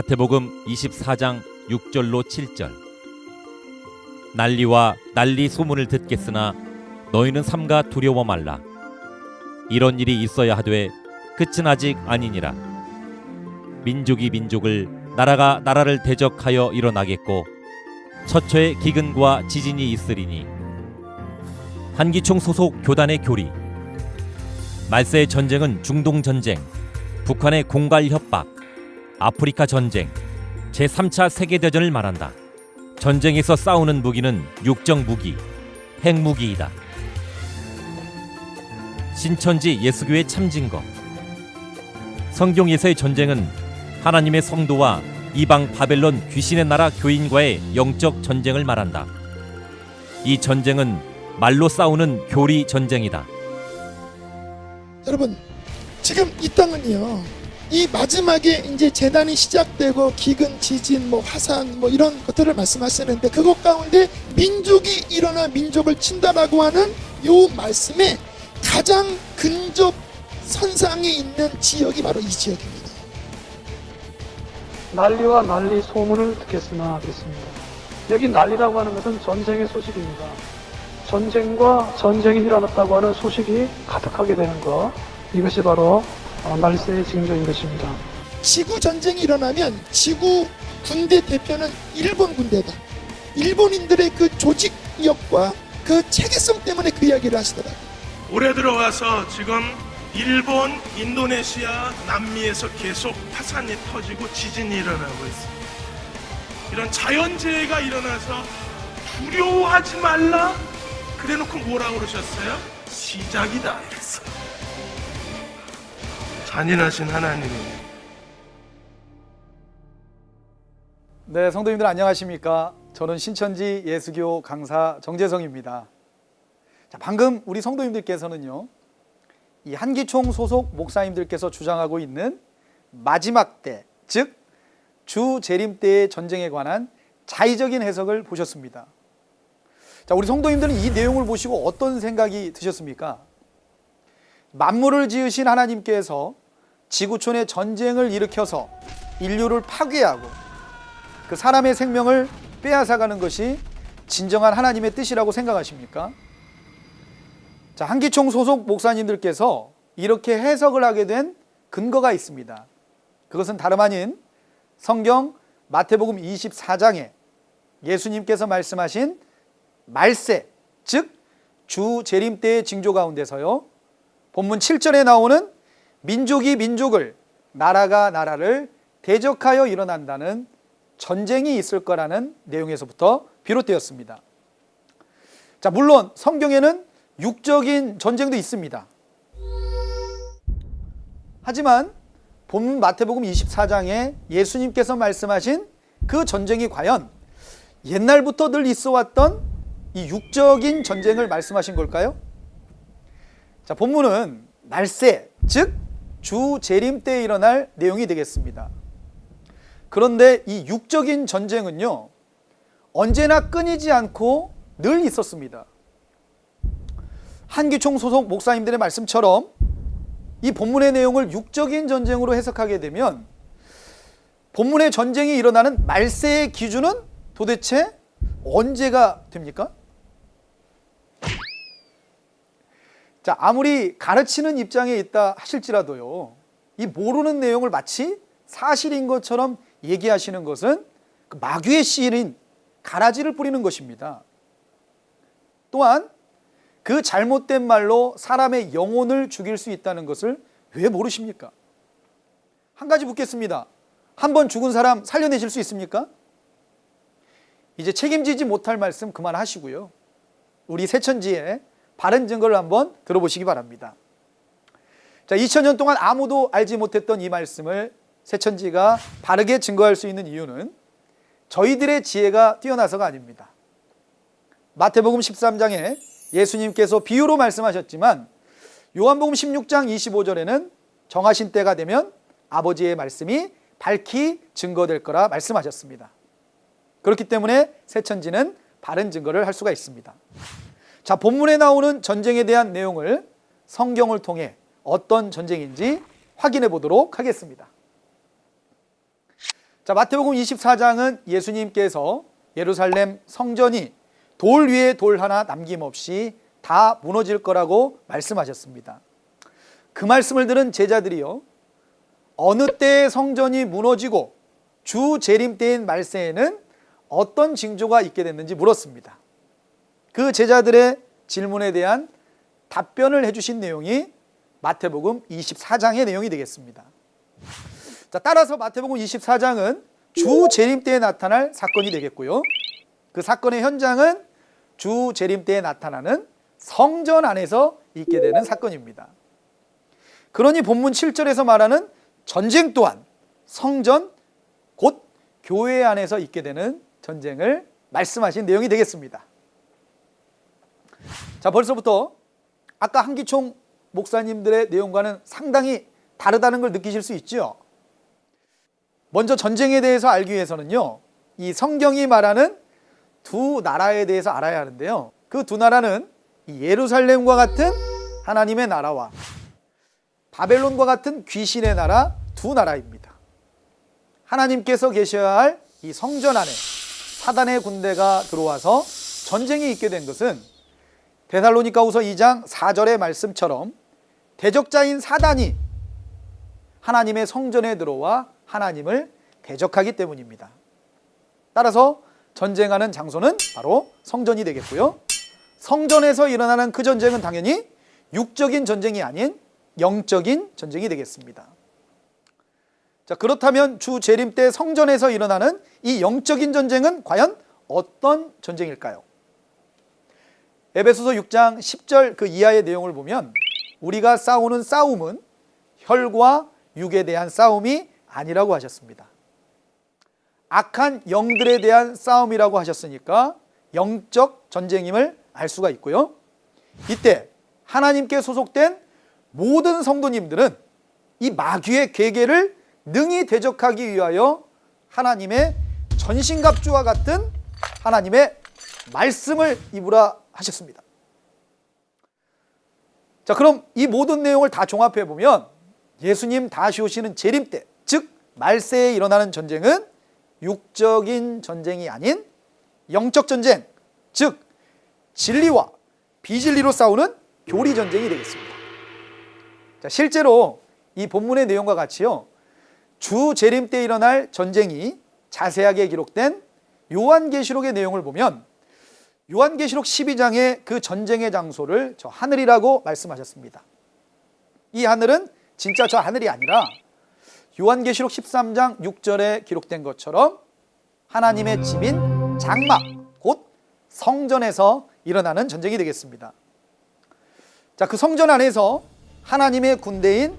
마태복음 24장 6절로 7절. 난리와 난리 소문을 듣겠으나 너희는 삼가 두려워 말라. 이런 일이 있어야 하되 끝은 아직 아니니라. 민족이 민족을 나라가 나라를 대적하여 일어나겠고 처처에 기근과 지진이 있으리니. 한기총 소속 교단의 교리. 말세의 전쟁은 중동 전쟁 북한의 공갈 협박 아프리카 전쟁, 제3차 세계대전을 말한다. 전쟁에서 싸우는 무기는 육정 무기, 핵무기이다. 신천지 예수교의 참증거 성경에서의 전쟁은 하나님의 성도와 이방 바벨론 귀신의 나라 교인과의 영적 전쟁을 말한다. 이 전쟁은 말로 싸우는 교리 전쟁이다. 여러분 지금 이 땅은요 이 마지막에 이제 재난이 시작되고 기근 지진 뭐 화산 뭐 이런 것들을 말씀하시는데 그것 가운데 민족이 일어나 민족을 친다라고 하는 요 말씀에 가장 근접 선상에 있는 지역이 바로 이 지역입니다. 난리와 난리 소문을 듣겠으나 하겠습니다. 여기 난리라고 하는 것은 전쟁의 소식입니다. 전쟁과 전쟁이 일어났다고 하는 소식이 가득하게 되는 것. 이것이 바로 어, 말세의 징조인 것입니다. 지구 전쟁이 일어나면 지구 군대 대표는 일본 군대다. 일본인들의 그 조직력과 그 체계성 때문에 그 이야기를 하시더라고요. 올해 들어와서 지금 일본, 인도네시아, 남미에서 계속 화산이 터지고 지진이 일어나고 있습니다. 이런 자연재해가 일어나서 두려워하지 말라? 그래 놓고 뭐라고 그러셨어요? 시작이다. 이랬어. 잔인하신 하나님이 네, 성도님들 안녕하십니까? 저는 신천지 예수교 강사 정재성입니다. 자, 방금 우리 성도님들께서는요. 이 한기총 소속 목사님들께서 주장하고 있는 마지막 때, 즉 주재림 때의 전쟁에 관한 자의적인 해석을 보셨습니다. 자, 우리 성도님들은 이 내용을 보시고 어떤 생각이 드셨습니까? 만물을 지으신 하나님께서 지구촌에 전쟁을 일으켜서 인류를 파괴하고 그 사람의 생명을 빼앗아가는 것이 진정한 하나님의 뜻이라고 생각하십니까? 자, 한기총 소속 목사님들께서 이렇게 해석을 하게 된 근거가 있습니다. 그것은 다름 아닌 성경 마태복음 24장에 예수님께서 말씀하신 말세, 즉 주 재림 때의 징조 가운데서요. 본문 7절에 나오는 민족이 민족을 나라가 나라를 대적하여 일어난다는 전쟁이 있을 거라는 내용에서부터 비롯되었습니다. 자, 물론 성경에는 육적인 전쟁도 있습니다. 하지만 본문 마태복음 24장에 예수님께서 말씀하신 그 전쟁이 과연 옛날부터 늘 있어 왔던 이 육적인 전쟁을 말씀하신 걸까요? 자, 본문은 말세, 즉 주 재림 때 일어날 내용이 되겠습니다. 그런데 이 육적인 전쟁은요, 언제나 끊이지 않고 늘 있었습니다. 한기총 소속 목사님들의 말씀처럼 이 본문의 내용을 육적인 전쟁으로 해석하게 되면 본문의 전쟁이 일어나는 말세의 기준은 도대체 언제가 됩니까? 자, 아무리 가르치는 입장에 있다 하실지라도요, 이 모르는 내용을 마치 사실인 것처럼 얘기하시는 것은 그 마귀의 씨인 가라지를 뿌리는 것입니다. 또한 그 잘못된 말로 사람의 영혼을 죽일 수 있다는 것을 왜 모르십니까? 한 가지 묻겠습니다. 한 번 죽은 사람 살려내실 수 있습니까? 이제 책임지지 못할 말씀 그만하시고요. 우리 새천지의 바른 증거를 한번 들어보시기 바랍니다. 자, 2000년 동안 아무도 알지 못했던 이 말씀을 새천지가 바르게 증거할 수 있는 이유는 저희들의 지혜가 뛰어나서가 아닙니다. 마태복음 13장에 예수님께서 비유로 말씀하셨지만 요한복음 16장 25절에는 정하신 때가 되면 아버지의 말씀이 밝히 증거될 거라 말씀하셨습니다. 그렇기 때문에 새천지는 바른 증거를 할 수가 있습니다. 자, 본문에 나오는 전쟁에 대한 내용을 성경을 통해 어떤 전쟁인지 확인해 보도록 하겠습니다. 자, 마태복음 24장은 예수님께서 예루살렘 성전이 돌 위에 돌 하나 남김없이 다 무너질 거라고 말씀하셨습니다. 그 말씀을 들은 제자들이요. 어느 때에 성전이 무너지고 주 재림 때인 말세에는 어떤 징조가 있게 됐는지 물었습니다. 그 제자들의 질문에 대한 답변을 해주신 내용이 마태복음 24장의 내용이 되겠습니다. 자, 따라서 마태복음 24장은 주 재림 때에 나타날 사건이 되겠고요. 그 사건의 현장은 주 재림 때에 나타나는 성전 안에서 있게 되는 사건입니다. 그러니 본문 7절에서 말하는 전쟁 또한 성전 곧 교회 안에서 있게 되는 전쟁을 말씀하신 내용이 되겠습니다. 자, 벌써부터 아까 한기총 목사님들의 내용과는 상당히 다르다는 걸 느끼실 수 있죠. 먼저 전쟁에 대해서 알기 위해서는요. 이 성경이 말하는 두 나라에 대해서 알아야 하는데요. 그 두 나라는 이 예루살렘과 같은 하나님의 나라와 바벨론과 같은 귀신의 나라 두 나라입니다. 하나님께서 계셔야 할 이 성전 안에 사단의 군대가 들어와서 전쟁이 있게 된 것은 데살로니가후서 2장 4절의 말씀처럼 대적자인 사단이 하나님의 성전에 들어와 하나님을 대적하기 때문입니다. 따라서 전쟁하는 장소는 바로 성전이 되겠고요. 성전에서 일어나는 그 전쟁은 당연히 육적인 전쟁이 아닌 영적인 전쟁이 되겠습니다. 자, 그렇다면 주 재림 때 성전에서 일어나는 이 영적인 전쟁은 과연 어떤 전쟁일까요? 에베소서 6장 10절 그 이하의 내용을 보면 우리가 싸우는 싸움은 혈과 육에 대한 싸움이 아니라고 하셨습니다. 악한 영들에 대한 싸움이라고 하셨으니까 영적 전쟁임을 알 수가 있고요. 이때 하나님께 소속된 모든 성도님들은 이 마귀의 괴계를 능히 대적하기 위하여 하나님의 전신갑주와 같은 하나님의 말씀을 입으라 하셨습니다. 자, 그럼 이 모든 내용을 다 종합해 보면 예수님 다시 오시는 재림 때, 즉 말세에 일어나는 전쟁은 육적인 전쟁이 아닌 영적 전쟁, 즉 진리와 비진리로 싸우는 교리 전쟁이 되겠습니다. 자, 실제로 이 본문의 내용과 같이요. 주 재림 때 일어날 전쟁이 자세하게 기록된 요한계시록의 내용을 보면 요한계시록 12장의 그 전쟁의 장소를 저 하늘이라고 말씀하셨습니다. 이 하늘은 진짜 저 하늘이 아니라 요한계시록 13장 6절에 기록된 것처럼 하나님의 집인 장막, 곧 성전에서 일어나는 전쟁이 되겠습니다. 자, 그 성전 안에서 하나님의 군대인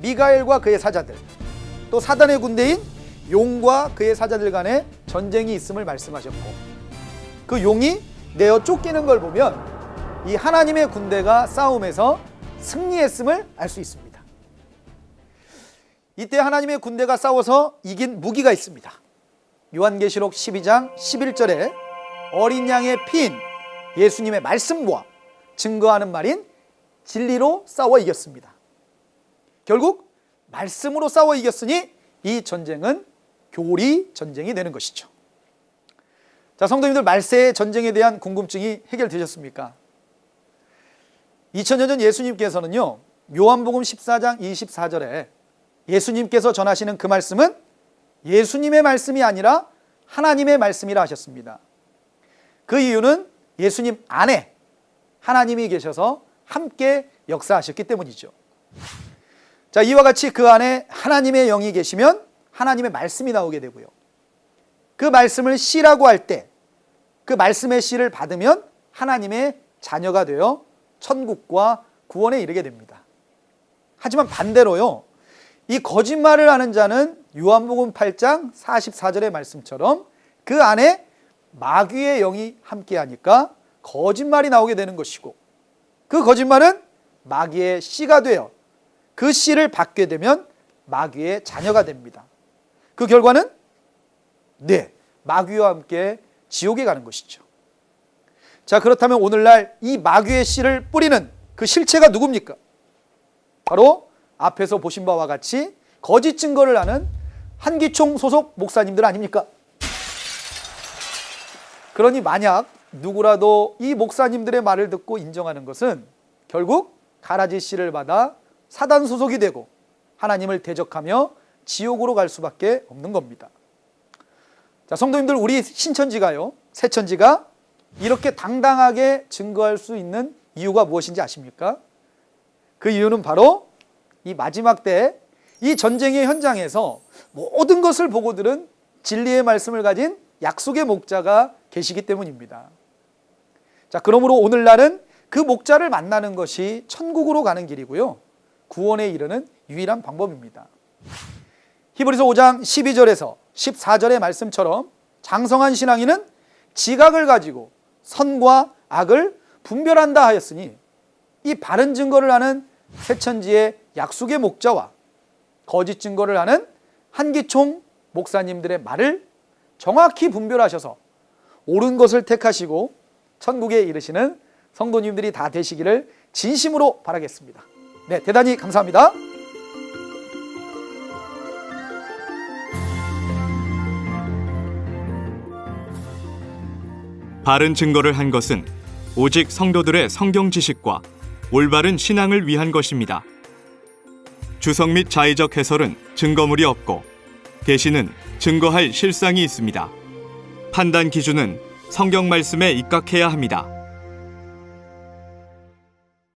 미가엘과 그의 사자들, 또 사단의 군대인 용과 그의 사자들 간의 전쟁이 있음을 말씀하셨고, 그 용이 내어 쫓기는 걸 보면 이 하나님의 군대가 싸움에서 승리했음을 알 수 있습니다. 이때 하나님의 군대가 싸워서 이긴 무기가 있습니다. 요한계시록 12장 11절에 어린 양의 피인 예수님의 말씀과 증거하는 말인 진리로 싸워 이겼습니다. 결국 말씀으로 싸워 이겼으니 이 전쟁은 교리 전쟁이 되는 것이죠. 자, 성도님들 말세의 전쟁에 대한 궁금증이 해결되셨습니까? 2000년 전 예수님께서는요. 요한복음 14장 24절에 예수님께서 전하시는 그 말씀은 예수님의 말씀이 아니라 하나님의 말씀이라 하셨습니다. 그 이유는 예수님 안에 하나님이 계셔서 함께 역사하셨기 때문이죠. 자, 이와 같이 그 안에 하나님의 영이 계시면 하나님의 말씀이 나오게 되고요. 그 말씀을 씨라고 할 때 그 말씀의 씨를 받으면 하나님의 자녀가 되어 천국과 구원에 이르게 됩니다. 하지만 반대로요. 이 거짓말을 하는 자는 요한복음 8장 44절의 말씀처럼 그 안에 마귀의 영이 함께하니까 거짓말이 나오게 되는 것이고 그 거짓말은 마귀의 씨가 되어 그 씨를 받게 되면 마귀의 자녀가 됩니다. 그 결과는 네, 마귀와 함께 지옥에 가는 것이죠. 자, 그렇다면 오늘날 이 마귀의 씨를 뿌리는 그 실체가 누굽니까? 바로 앞에서 보신 바와 같이 거짓 증거를 하는 한기총 소속 목사님들 아닙니까? 그러니 만약 누구라도 이 목사님들의 말을 듣고 인정하는 것은 결국 가라지 씨를 받아 사단 소속이 되고 하나님을 대적하며 지옥으로 갈 수밖에 없는 겁니다. 자, 성도님들 우리 신천지가요. 새천지가 이렇게 당당하게 증거할 수 있는 이유가 무엇인지 아십니까? 그 이유는 바로 이 마지막 때 이 전쟁의 현장에서 모든 것을 보고 들은 진리의 말씀을 가진 약속의 목자가 계시기 때문입니다. 자, 그러므로 오늘날은 그 목자를 만나는 것이 천국으로 가는 길이고요. 구원에 이르는 유일한 방법입니다. 히브리서 5장 12절에서 14절의 말씀처럼 장성한 신앙인은 지각을 가지고 선과 악을 분별한다 하였으니 이 바른 증거를 하는 새천지의 약속의 목자와 거짓 증거를 하는 한기총 목사님들의 말을 정확히 분별하셔서 옳은 것을 택하시고 천국에 이르시는 성도님들이 다 되시기를 진심으로 바라겠습니다. 네, 대단히 감사합니다. 바른 증거를 한 것은 오직 성도들의 성경 지식과 올바른 신앙을 위한 것입니다. 주석 및 자의적 해설은 증거물이 없고 계시는 증거할 실상이 있습니다. 판단 기준은 성경 말씀에 입각해야 합니다.